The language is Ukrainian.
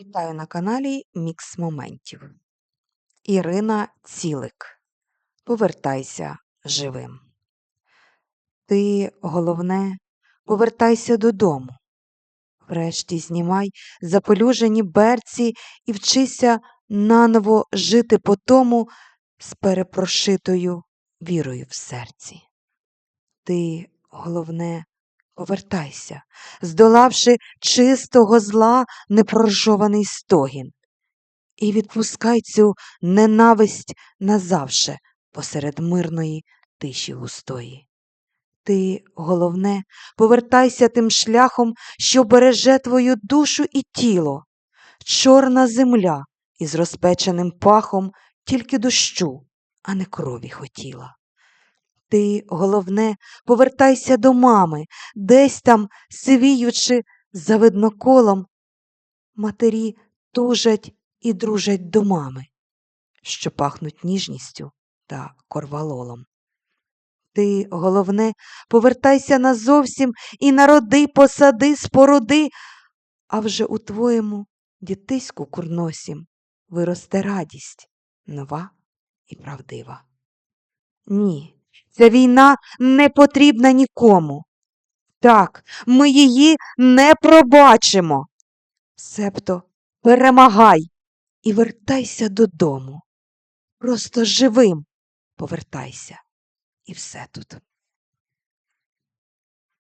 Вітаю на каналі Мікс Моментів. Ірина Цілик. Повертайся живим. Ти, головне, повертайся додому. Врешті знімай запелюжені берці і вчися наново жити по тому з перепрошитою вірою в серці. Ти, головне, повертайся, здолавши чистого зла непрожований стогін, і відпускай цю ненависть назавше посеред мирної тиші густої. Ти, головне, повертайся тим шляхом, що береже твою душу і тіло, чорна земля із розпеченим пахом тільки дощу, а не крові хотіла. Ти, головне, повертайся до мами, десь там, сивіючи за видноколом, матері тужать і дружать до мами, що пахнуть ніжністю та корвалолом. Ти, головне, повертайся назовсім і народи, посади, споруди, а вже у твоєму дітиську курносім виросте радість нова і правдива. Ні, ця війна не потрібна нікому. Так, ми її не пробачимо. Себто перемагай і вертайся додому. Просто живим повертайся, і все тут